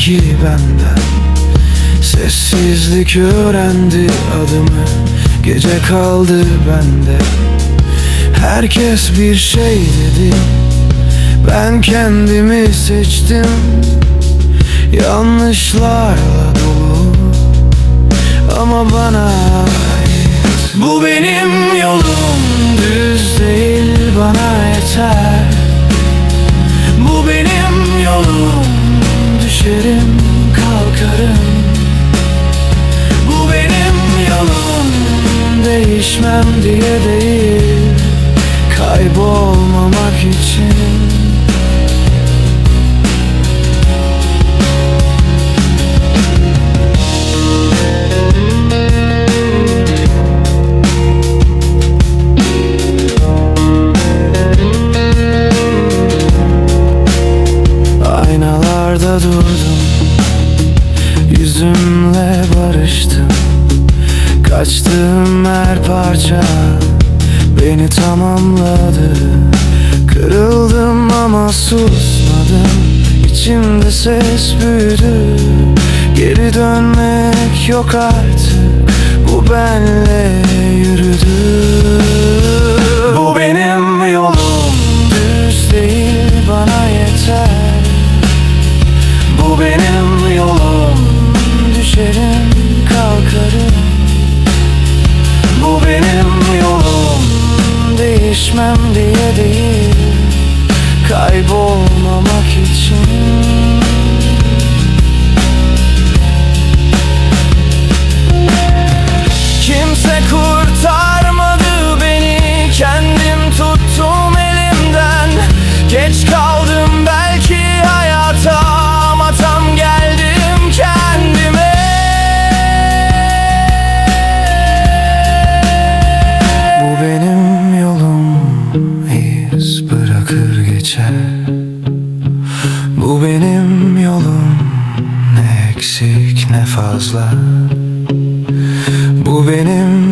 ki benden? Sessizlik öğrendi adımı Gece kaldı bende. Herkes bir şey dedi Ben kendimi seçtim. Yanlışlarla dolu Ama bana ait. Bu benim yolum Düz değil bana yeter Değişmem diye değil Kaybolmamak için. Aynalarda durdum Yüzümle barıştım Kaçtığım her parça Beni tamamladı. Kırıldım ama susmadım. İçimde ses büyüdü. Geri dönmek yok artık. Bu benle Değişmem fazla bu benim